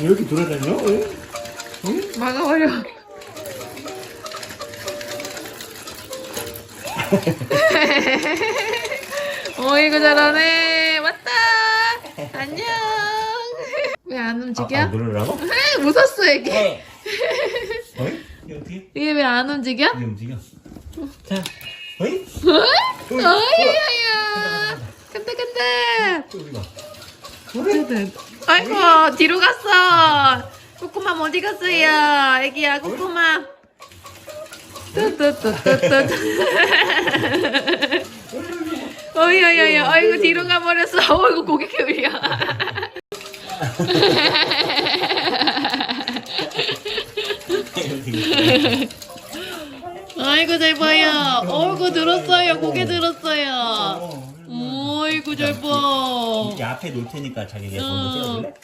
왜 이렇게 돌아다녀? 응? 응? 막아버려. 어이구 잘하네. 왔다. 안녕. 왜 안 움직여? 아, 아, 누르라고? 아, 무섭어 이게. 어이? 이게 어떻게? 이게 왜 안 움직여? 이게 움직여. 자, 어이? 어? 어이야야. 간다 간다. 또 이거. 어 쨌든. 아이고 뒤로 갔어. 꼬꼬맘 어디 갔어요? 애기야 꼬꼬맘. 뚜뚜뚜뚜뚜. 어이야야야. 아이고 뒤로 가버렸어. 어이구 고개 기울여. 아이고 잘 봐요. 어이구 들었어요. 고개 들었어요. 잘 봐. 이렇게 앞에 놓을 테니까 자기가 어. 찍어줄래?